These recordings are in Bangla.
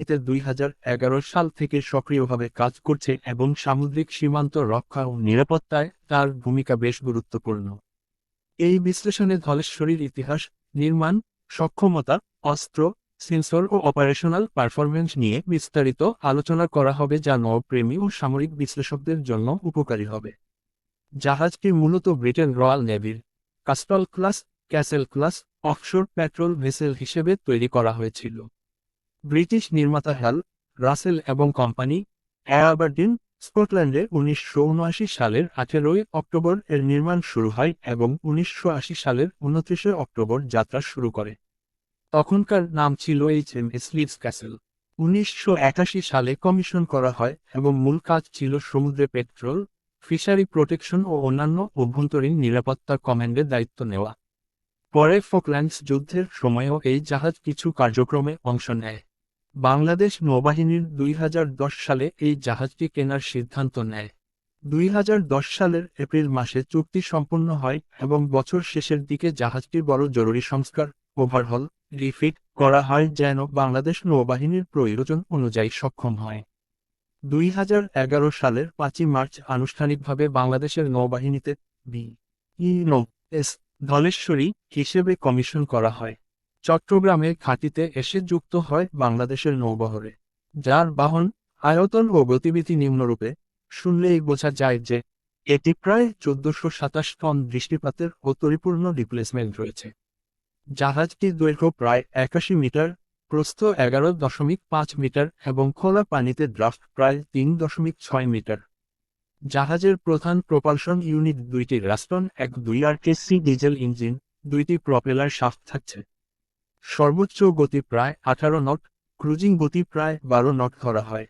এতে দুই হাজার এগারো সাল থেকে সক্রিয়ভাবে কাজ করছে এবং সামুদ্রিক সীমান্ত রক্ষা ও নিরাপত্তায় তার ভূমিকা বেশ গুরুত্বপূর্ণ। এই বিশ্লেষণে ধলেশ্বরীর ইতিহাস, নির্মাণ, সক্ষমতা, অস্ত্র, সেন্সর ও অপারেশনাল পারফরমেন্স নিয়ে বিস্তারিত আলোচনা করা হবে যা নবপ্রেমী ও সামরিক বিশ্লেষকদের জন্য উপকারী হবে। জাহাজটি মূলত Britain royal নেভির castle class, castle class, offshore patrol vessel হিসেবে তৈরি করা হয়েছিল। ব্রিটিশ নির্মাতা হ্যাল রাসেল এবং কোম্পানি অ্যাবারডিন স্কটল্যান্ডে উনিশশো উনআশি সালের আঠেরোই অক্টোবর এর নির্মাণ শুরু হয় এবং উনিশশো আশি সালের উনত্রিশে অক্টোবর যাত্রা শুরু করে। তখনকার নাম ছিল H M S Leeds castle. উনিশশো একাশি সালে কমিশন করা হয় এবং মূল কাজ ছিল সমুদ্রে পেট্রোল, ফিশারি প্রোটেকশন ও অন্যান্য অভ্যন্তরীণ নিরাপত্তা কমান্ডের দায়িত্ব নেওয়া। পরে ফোকল্যান্ডস যুদ্ধের সময়ও এই জাহাজ কিছু কার্যক্রমে অংশ নেয়। বাংলাদেশ নৌবাহিনীর দুই হাজার দশ সালে এই জাহাজটি কেনার সিদ্ধান্ত নেয়। দুই হাজার দশ সালের এপ্রিল মাসে চুক্তি সম্পন্ন হয় এবং বছর শেষের দিকে জাহাজটির বড় জরুরি সংস্কার ওভারহল রিফিট করা হয় যেন বাংলাদেশ নৌবাহিনীর প্রয়োজন অনুযায়ী সক্ষম হয়। দুই হাজার এগারো সালের পাঁচই মার্চ আনুষ্ঠানিকভাবে বাংলাদেশের নৌবাহিনীতে বি ই নৌ এস ধলেশ্বরী হিসেবে কমিশন করা হয়। চট্টগ্রামে ঘাঁটিতে এসে যুক্ত হয় বাংলাদেশের নৌবহরে। যার বাহন, আয়তন ও গতিবিধি নিম্নরূপে। শুনলেই বোঝা যায় যে, এটি প্রায় চোদ্দশো সাতাশ টন দৃষ্টিপাতের ও পরিপূর্ণ রিপ্লেসমেন্ট রয়েছে। জাহাজটির দৈর্ঘ্য প্রায় একাশি মিটার, প্রস্থ এগারো দশমিক পাঁচ মিটার এবং খোলা পানিতে ড্রাফট প্রায় তিন দশমিক ছয় মিটার। জাহাজের প্রধান প্রপালশন ইউনিট দুইটি রাস্টন এক দুই আর সি ডিজেল ইঞ্জিন দুইটি প্রপেলার শাফট থাকছে। সর্বোচ্চ গতি প্রায় আঠারো নট, ক্রুজিং গতি প্রায় বারো নট ধরা হয়।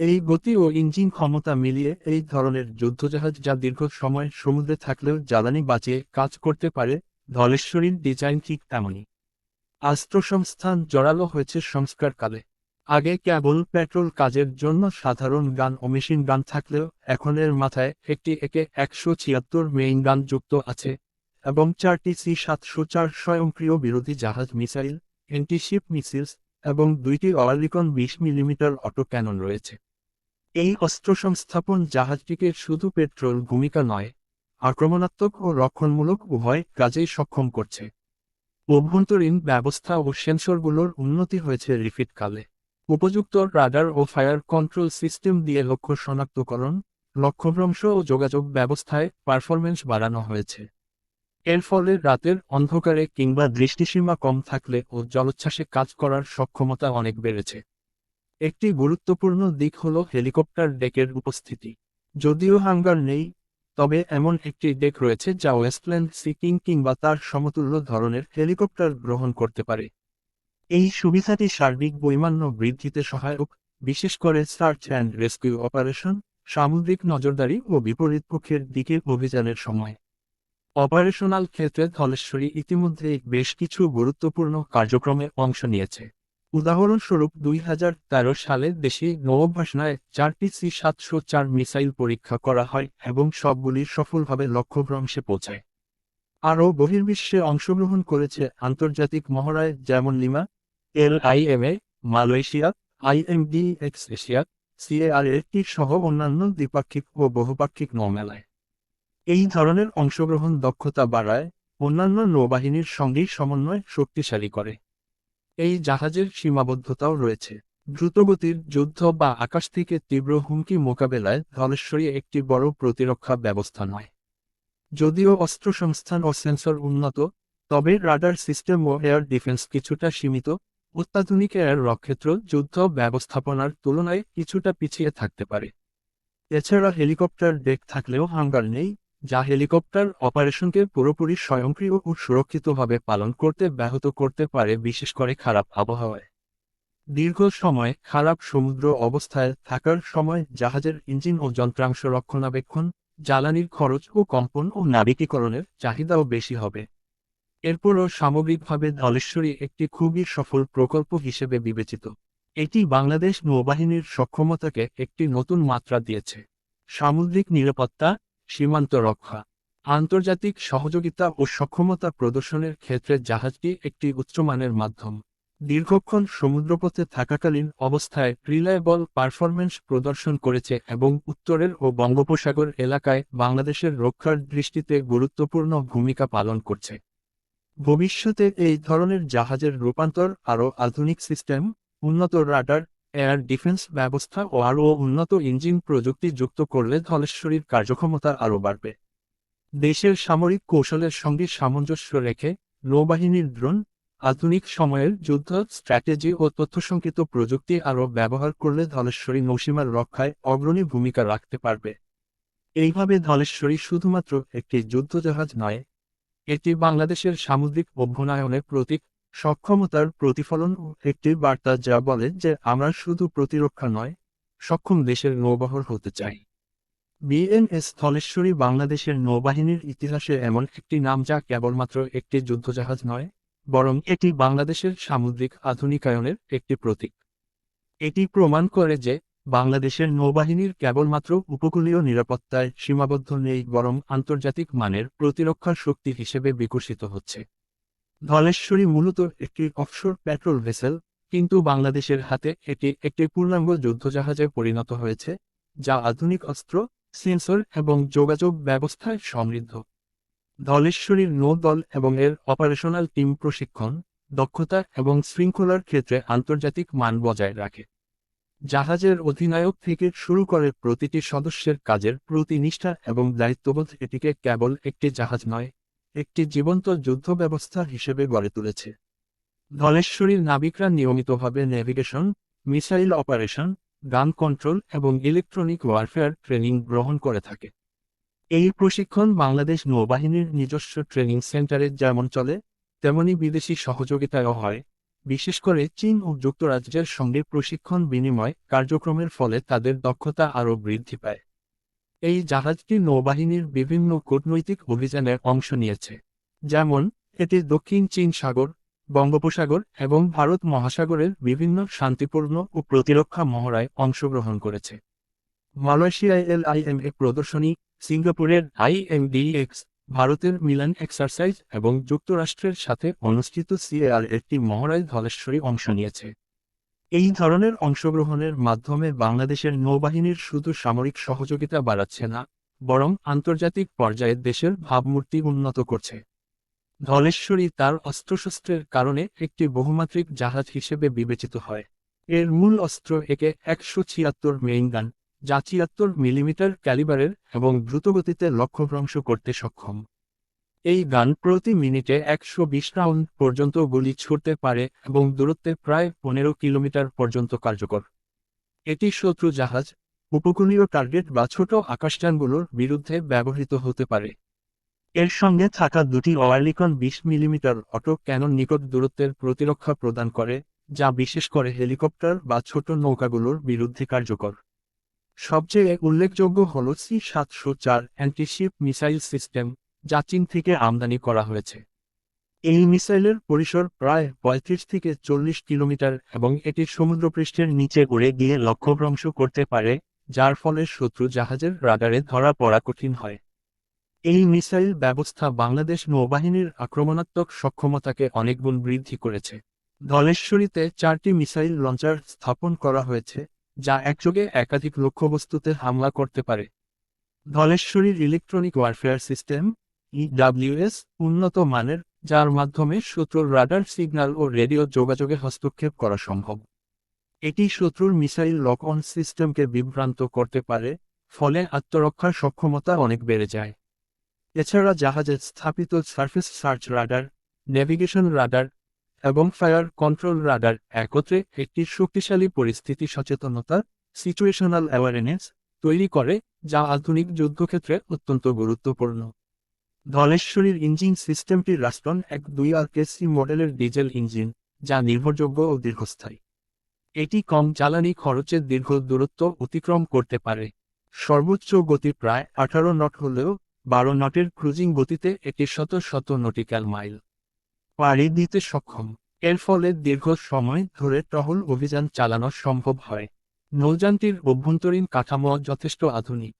এই গতি ও ইঞ্জিন ক্ষমতা মিলিয়ে এই ধরনের যুদ্ধজাহাজ যা দীর্ঘ সময় সমুদ্রে থাকলেও জ্বালানি বাঁচিয়ে কাজ করতে পারে, ধলেশ্বরীর ডিজাইন ঠিক তেমনই। আস্ত্রসংস্থান জড়ালো হয়েছে সংস্কারকালে। আগে কেবল পেট্রোল কাজের জন্য সাধারণ গান ও মেশিন গান থাকলেও এখন এর মাথায় একটি একে একশো ছিয়াত্তর মেইন গান যুক্ত আছে। এবং চারটি সি সাতশো চার স্বয়ংক্রিয় বিরোধী জাহাজ মিসাইল, এন্টিশিপ মিসাইলস এবং দুইটি অয়ালিকন বিশ মিলিমিটার অটো ক্যানন রয়েছে। এই অস্ত্র সংস্থাপন জাহাজটিকে শুধু পেট্রোল ভূমিকা নয়, আক্রমণাত্মক ও রক্ষণমূলক উভয় কাজেই সক্ষম করছে। অভ্যন্তরীণ ব্যবস্থা ও সেন্সরগুলোর উন্নতি হয়েছে রিফিট কালে উপযুক্ত রাডার ও ফায়ার কন্ট্রোল সিস্টেম দিয়ে লক্ষ্য শনাক্তকরণ, লক্ষ্যভ্রংশ ও যোগাযোগ ব্যবস্থায় পারফরমেন্স বাড়ানো হয়েছে। এর ফলে রাতের অন্ধকারে কিংবা দৃষ্টিসীমা কম থাকলে ও জলোচ্ছ্বাসে কাজ করার সক্ষমতা অনেক বেড়েছে। একটি গুরুত্বপূর্ণ দিক হল হেলিকপ্টার ডেকের উপস্থিতি। যদিও হাঙ্গার নেই, তবে এমন একটি ডেক রয়েছে যা ওয়েস্টল্যান্ড সিকিং কিংবা তার সমতুল্য ধরনের হেলিকপ্টার গ্রহণ করতে পারে। এই সুবিধাটি সার্বিক বৈমান্য বৃদ্ধিতে সহায়ক, বিশেষ করে সার্চ অ্যান্ড রেস্কিউ অপারেশন, সামুদ্রিক নজরদারি ও বিপরীত পক্ষের দিকে অভিযানের সময়। অপারেশনাল ক্ষেত্রে ধলেশ্বরী ইতিমধ্যে বেশ কিছু গুরুত্বপূর্ণ কার্যক্রমে অংশ নিয়েছে। উদাহরণস্বরূপ, দুই হাজার তেরো সালে দেশে নৌভাসনায় চারটি সি সাতশো চার মিসাইল পরীক্ষা করা হয় এবং সবগুলি সফলভাবে লক্ষ্যভ্রংশে পৌঁছায়। আরও বহির্বিশ্বে অংশগ্রহণ করেছে আন্তর্জাতিক মহড়ায় যেমন Lima, L IMA Malaysia IMDEX Asia CARAT সহ অন্যান্য দ্বিপাক্ষিক ও বহুপাক্ষিক নৌমেলায়। এই ধরনের অংশগ্রহণ দক্ষতা বাড়ায় অন্যান্য নৌবাহিনীর সঙ্গেই সমন্বয় শক্তিশালী করে। এই জাহাজের সীমাবদ্ধতাও রয়েছে। দ্রুতগতির যুদ্ধ বা আকাশ থেকে তীব্র হুমকি মোকাবেলায় ধলেশ্বরী একটি বড় প্রতিরক্ষা ব্যবস্থা নয়। যদিও অস্ত্র সংস্থান ও সেন্সর উন্নত, তবে রাডার সিস্টেম ও এয়ার ডিফেন্স কিছুটা সীমিত, অত্যাধুনিক এয়ার রক্ষেত্র যুদ্ধ ব্যবস্থাপনার তুলনায় কিছুটা পিছিয়ে থাকতে পারে। এছাড়া হেলিকপ্টার ডেক থাকলেও হাঙ্গার নেই যা হেলিকপ্টার অপারেশনকে পুরোপুরি স্বয়ংক্রিয় ও সুরক্ষিতভাবে পালন করতে ব্যাহত করতে পারে, বিশেষ করে খারাপ আবহাওয়ায়। দীর্ঘ সময় খারাপ সমুদ্র অবস্থায় থাকার সময় জাহাজের ইঞ্জিন ও যন্ত্রাংশ রক্ষণাবেক্ষণ, জ্বালানির খরচ ও কম্পন ও নাবিকীকরণের চাহিদাও বেশি হবে। এরপরও সামগ্রিকভাবে ধলেশ্বরী একটি খুবই সফল প্রকল্প হিসেবে বিবেচিত। এটি বাংলাদেশ নৌবাহিনীর সক্ষমতাকে একটি নতুন মাত্রা দিয়েছে। সামুদ্রিক নিরাপত্তা সীমান্ত রক্ষা, আন্তর্জাতিক সহযোগিতা ও সক্ষমতা প্রদর্শনের ক্ষেত্রে জাহাজটি একটি উচ্চমানের মাধ্যম। দীর্ঘক্ষণ সমুদ্রপথে থাকাকালীন অবস্থায় রিলায়েবল পারফরমেন্স প্রদর্শন করেছে এবং উত্তরের ও বঙ্গোপসাগর এলাকায় বাংলাদেশের রক্ষার দৃষ্টিতে গুরুত্বপূর্ণ ভূমিকা পালন করছে। ভবিষ্যতে এই ধরনের জাহাজের রূপান্তর আরও আধুনিক সিস্টেম, উন্নত রাডার এয়ার ডিফেন্স ব্যবস্থা ও আরও উন্নত ইঞ্জিন প্রযুক্তি যুক্ত করলে ধলেশ্বরীর কার্যক্ষমতা আরও বাড়বে। দেশের সামরিক কৌশলের সঙ্গে সামঞ্জস্য রেখে নৌবাহিনীর ড্রোন, আধুনিক সময়ের যুদ্ধ স্ট্র্যাটেজি ও তথ্যসংকিত প্রযুক্তি আরও ব্যবহার করলে ধলেশ্বরী নৌসীমার রক্ষায় অগ্রণী ভূমিকা রাখতে পারবে। এইভাবে ধলেশ্বরী শুধুমাত্র একটি যুদ্ধজাহাজ নয়, এটি বাংলাদেশের সামুদ্রিক অভ্যুনায়নের প্রতীক সক্ষমতার প্রতিফলন একটি বার্তা যা বলে যে আমরা শুধু প্রতিরক্ষা নয়, সক্ষম দেশের নৌবহর হতে চাই। বিএনএস ধলেশ্বরী বাংলাদেশের নৌবাহিনীর ইতিহাসে এমন একটি নাম যা কেবলমাত্র একটি যুদ্ধজাহাজ নয়, বরং এটি বাংলাদেশের সামুদ্রিক আধুনিকায়নের একটি প্রতীক। এটি প্রমাণ করে যে বাংলাদেশের নৌবাহিনীর কেবলমাত্র উপকূলীয় নিরাপত্তায় সীমাবদ্ধ নেই, বরং আন্তর্জাতিক মানের প্রতিরক্ষার শক্তি হিসেবে বিকশিত হচ্ছে। ধলেশ্বরী মূলত একটি অফশোর পেট্রোল ভেসেল কিন্তু বাংলাদেশের হাতে এটি একটি পূর্ণাঙ্গ যুদ্ধজাহাজে পরিণত হয়েছে, যা আধুনিক অস্ত্র সেন্সর এবং যোগাযোগ ব্যবস্থায় সমৃদ্ধ। ধলেশ্বরীর নৌদল এবং এর অপারেশনাল টিম প্রশিক্ষণ, দক্ষতা এবং শৃঙ্খলার ক্ষেত্রে আন্তর্জাতিক মান বজায় রাখে। জাহাজের অধিনায়ক থেকে শুরু করে প্রতিটি সদস্যের কাজের প্রতি নিষ্ঠা এবং দায়িত্ববোধ এটিকে কেবল একটি জাহাজ নয় একটি জীবন্ত যুদ্ধ ব্যবস্থা হিসেবে গড়ে তুলেছে। ধলেশ্বরীর নাবিকরা নিয়মিতভাবে navigation missile operation gun control এবং ইলেকট্রনিক ওয়ারফেয়ার ট্রেনিং গ্রহণ করে থাকে। এই প্রশিক্ষণ বাংলাদেশ নৌবাহিনীর নিজস্ব ট্রেনিং সেন্টারে যেমন চলে, তেমনি বিদেশি সহযোগিতায়ও হয়। বিশেষ করে চীন ও যুক্তরাজ্যের সঙ্গে প্রশিক্ষণ বিনিময় কার্যক্রমের ফলে তাদের দক্ষতা আরও বৃদ্ধি পায়। এই জাহাজটি নৌবাহিনীর বিভিন্ন কূটনৈতিক অভিযানে অংশ নিয়েছে, যেমন এটি দক্ষিণ চীন সাগর, বঙ্গোপসাগর এবং ভারত মহাসাগরের বিভিন্ন শান্তিপূর্ণ ও প্রতিরক্ষা মহড়ায় অংশগ্রহণ করেছে। মালয়েশিয়ায় এল এ প্রদর্শনী, সিঙ্গাপুরের আইএমডিএক্স ভারতের মিলান এক্সারসাইজ এবং যুক্তরাষ্ট্রের সাথে অনুষ্ঠিত সিএআর একটি মহড়ায় ধলেশ্বরী অংশ নিয়েছে। এই ধরনের অংশগ্রহণের মাধ্যমে বাংলাদেশের নৌবাহিনীর শুধু সামরিক সহযোগিতা বাড়াচ্ছে না, বরং আন্তর্জাতিক পর্যায়ে দেশের ভাবমূর্তি উন্নত করছে। ধলেশ্বরী তার অস্ত্রশস্ত্রের কারণে একটি বহুমাত্রিক জাহাজ হিসেবে বিবেচিত হয়। এর মূল অস্ত্র একে একশো ছিয়াত্তর মেইন গান, যা ছিয়াত্তর মিলিমিটার ক্যালিবারের এবং দ্রুতগতিতে লক্ষ্যভ্রংশ করতে সক্ষম। এই গান প্রতি মিনিটে একশো বিশ রাউন্ড পর্যন্ত গুলি ছুটতে পারে এবং দূরত্বে প্রায় পনেরো কিলোমিটার পর্যন্ত কার্যকর। এটি শত্রু জাহাজ, উপকূলীয় টার্গেট বা ছোট আকাশযানগুলোর বিরুদ্ধে ব্যবহৃত হতে পারে। এর সঙ্গে থাকা দুটি ওয়ারলিকন বিশ মিলিমিটার অটো ক্যানন নিকট দূরত্বের প্রতিরক্ষা প্রদান করে, যা বিশেষ করে হেলিকপ্টার বা ছোট নৌকাগুলোর বিরুদ্ধে কার্যকর। সবচেয়ে উল্লেখযোগ্য হল সি সাতশো চার অ্যান্টিশিপ মিসাইল সিস্টেম যা চীন থেকে আমদানি করা হয়েছে। এই মিসাইলের পরিসর প্রায় পঁয়ত্রিশ থেকে চল্লিশ কিলোমিটার এবং এটি সমুদ্রপৃষ্ঠের নিচে উড়ে গিয়ে লক্ষ্যভ্রংশ করতে পারে, যার ফলে শত্রু জাহাজের রাডারে ধরা পড়া কঠিন হয়। এই মিসাইল ব্যবস্থা বাংলাদেশ নৌবাহিনীর আক্রমণাত্মক সক্ষমতাকে অনেকগুণ বৃদ্ধি করেছে। ধলেশ্বরীতে চারটি মিসাইল লঞ্চার স্থাপন করা হয়েছে, যা একযোগে একাধিক লক্ষ্যবস্তুতে হামলা করতে পারে। ধলেশ্বরীর ইলেকট্রনিক ওয়ারফেয়ার সিস্টেম ইডাব্লিউএস উন্নত মানের, যার মাধ্যমে শত্রুর রাডার সিগন্যাল ও রেডিও যোগাযোগে হস্তক্ষেপ করা সম্ভব। এটি শত্রুর মিসাইল লক অন সিস্টেমকে বিভ্রান্ত করতে পারে, ফলে আত্মরক্ষার সক্ষমতা অনেক বেড়ে যায়। এছাড়া জাহাজে স্থাপিত surface search radar, navigation radar এবং ফায়ার কন্ট্রোল রাডার একত্রে একটি শক্তিশালী পরিস্থিতি সচেতনতা, সিচুয়েশনাল অ্যাওয়ারনেস তৈরি করে, যা আধুনিক যুদ্ধক্ষেত্রে অত্যন্ত গুরুত্বপূর্ণ। ধলেশ্বরীর ইঞ্জিন সিস্টেমটি রাষ্ট্রন এক দুই আর কেসি মডেলের ডিজেল ইঞ্জিন, যা নির্ভরযোগ্য ও দীর্ঘস্থায়ী। এটি কম জ্বালানি খরচে দীর্ঘ দূরত্ব অতিক্রম করতে পারে। সর্বোচ্চ গতি প্রায় আঠারো নট হলেও বারো নটের ক্রুজিং গতিতে এটি শত শত নটিক্যাল মাইল। পাড়ি দিতে সক্ষম। এর ফলে দীর্ঘ সময় ধরে টহল অভিযান চালানো সম্ভব হয়। নৌযানটির অভ্যন্তরীণ কাঠামো যথেষ্ট আধুনিক।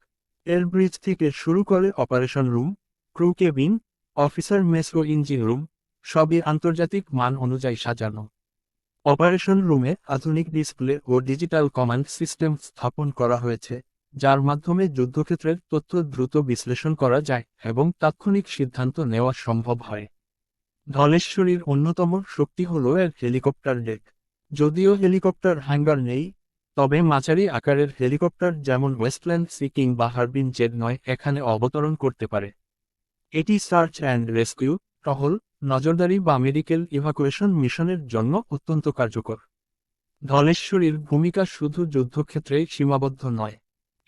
এর ব্রিজ থেকে শুরু করে operation room crew cabin, officer mess ও ইঞ্জিন রুম, সবই আন্তর্জাতিক মান অনুযায়ী সাজানো। অপারেশন রুমে আধুনিক ডিসপ্লে ও ডিজিটাল কমান্ড সিস্টেম স্থাপন করা হয়েছে, যার মাধ্যমে যুদ্ধক্ষেত্রের তথ্য দ্রুত বিশ্লেষণ করা যায় এবং তাৎক্ষণিক সিদ্ধান্ত নেওয়া সম্ভব হয়। ধলেশ্বরীর অন্যতম শক্তি হল এর হেলিকপ্টার ডেক। যদিও হেলিকপ্টার হ্যাঙ্গার নেই, তবে মাঝারি আকারের হেলিকপ্টার যেমন ওয়েস্টল্যান্ড সিকিং বা হারবিন জেড নয় এখানে অবতরণ করতে পারে। এটি সার্চ অ্যান্ড রেস্কিউ, টহল, নজরদারি বা মেডিকেল ইভাকুয়েশন মিশনের জন্য অত্যন্ত কার্যকর। ধলেশ্বরীর ভূমিকা শুধু যুদ্ধক্ষেত্রেই সীমাবদ্ধ নয়,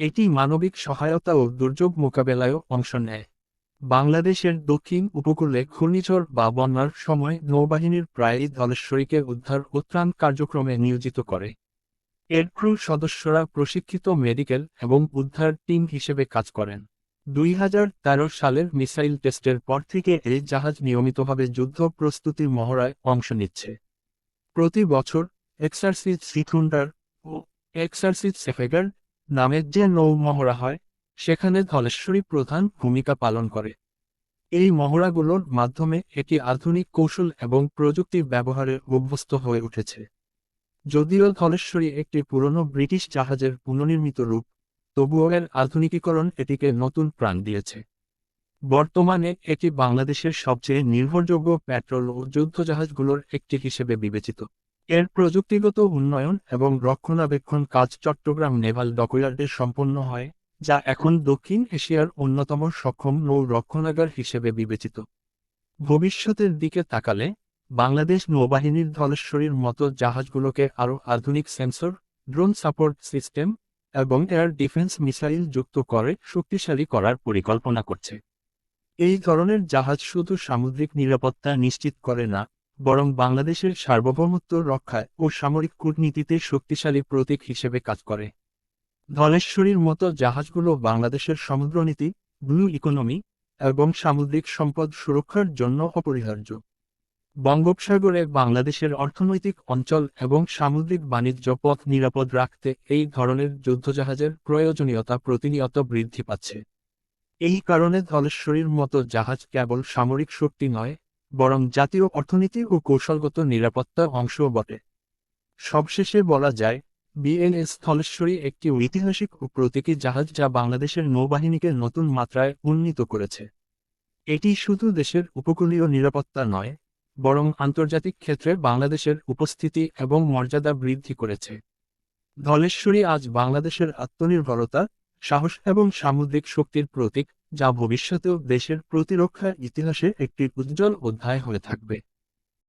এটি মানবিক সহায়তা ও দুর্যোগ মোকাবেলায়ও অংশ নেয়। বাংলাদেশের দক্ষিণ উপকূলে ঘূর্ণিঝড় বা বন্যার সময় নৌবাহিনীর প্রায়ই ধলেশ্বরীকে উদ্ধার ও ত্রাণ কার্যক্রমে নিয়োজিত করে। এর ক্রু সদস্যরা প্রশিক্ষিত মেডিকেল এবং উদ্ধার টিম হিসেবে কাজ করেন। দুই হাজার তেরো সালের মিসাইল টেস্টের পর থেকে এই জাহাজ নিয়মিতভাবে যুদ্ধ প্রস্তুতির মহড়ায় অংশ নিচ্ছে। প্রতি বছর এক্সারসিজ সিথুন্ডার ও এক্সারসিজ সেফেগার নামের যে নৌ মহড়া হয়, সেখানে ধলেশ্বরী প্রধান ভূমিকা পালন করে। এই মহড়াগুলোর মাধ্যমে এটি আধুনিক কৌশল এবং প্রযুক্তির ব্যবহারে অভ্যস্ত হয়ে উঠেছে। যদিও ধলেশ্বরী একটি পুরনো ব্রিটিশ জাহাজের পুনর্নির্মিত রূপ তবুও এর আধুনিকীকরণ এটিকে নতুন প্রাণ দিয়েছে। বর্তমানে এটি বাংলাদেশের সবচেয়ে নির্ভরযোগ্য পেট্রোল ও যুদ্ধজাহাজগুলোর একটি হিসেবে বিবেচিত। এর প্রযুক্তিগত উন্নয়ন এবং রক্ষণাবেক্ষণ কাজ চট্টগ্রাম নেভাল ডকইয়ার্ডে সম্পন্ন হয়, যা এখন দক্ষিণ এশিয়ার অন্যতম সক্ষম নৌ রক্ষণাগার হিসেবে বিবেচিত। ভবিষ্যতের দিকে তাকালে, বাংলাদেশ নৌবাহিনীর ধলেশ্বরীর মতো জাহাজগুলোকে আরও আধুনিক সেন্সর, ড্রোন সাপোর্ট সিস্টেম এবং এয়ার ডিফেন্স মিসাইল যুক্ত করে শক্তিশালী করার পরিকল্পনা করছে। এই ধরনের জাহাজ শুধু সামুদ্রিক নিরাপত্তা নিশ্চিত করে না, বরং বাংলাদেশের সার্বভৌমত্ব রক্ষায় ও সামরিক কূটনীতিতে শক্তিশালী প্রতীক হিসেবে কাজ করে। ধলেশ্বরীর মতো জাহাজগুলো বাংলাদেশের সমুদ্রনীতি ব্লু ইকোনমি এবং সামুদ্রিক সম্পদ সুরক্ষার জন্য অপরিহার্য। বঙ্গোপসাগরে বাংলাদেশের অর্থনৈতিক অঞ্চল এবং সামুদ্রিক বাণিজ্য পথ নিরাপদ রাখতে এই ধরনের যুদ্ধজাহাজের প্রয়োজনীয়তা প্রতিনিয়ত বৃদ্ধি পাচ্ছে। এই কারণে ধলেশ্বরীর মতো জাহাজ কেবল সামরিক শক্তি নয়, বরং জাতীয় অর্থনীতি ও কৌশলগত নিরাপত্তার অংশও বটে। সবশেষে বলা যায়, বিএনএস ধলেশ্বরী একটি ঐতিহাসিক ও প্রতীকী জাহাজ যা বাংলাদেশের নৌবাহিনীকে নতুন মাত্রায় উন্নীত করেছে। এটি শুধু দেশের উপকূলীয় নিরাপত্তা নয় বরং আন্তর্জাতিক ক্ষেত্রে বাংলাদেশের উপস্থিতি এবং মর্যাদা বৃদ্ধি করেছে। ধলেশ্বরী আজ বাংলাদেশের আত্মনির্ভরতা, সাহস এবং সামুদ্রিক শক্তির প্রতীক যা ভবিষ্যতেও দেশের প্রতিরক্ষা ইতিহাসে একটি উজ্জ্বল অধ্যায় হয়ে থাকবে।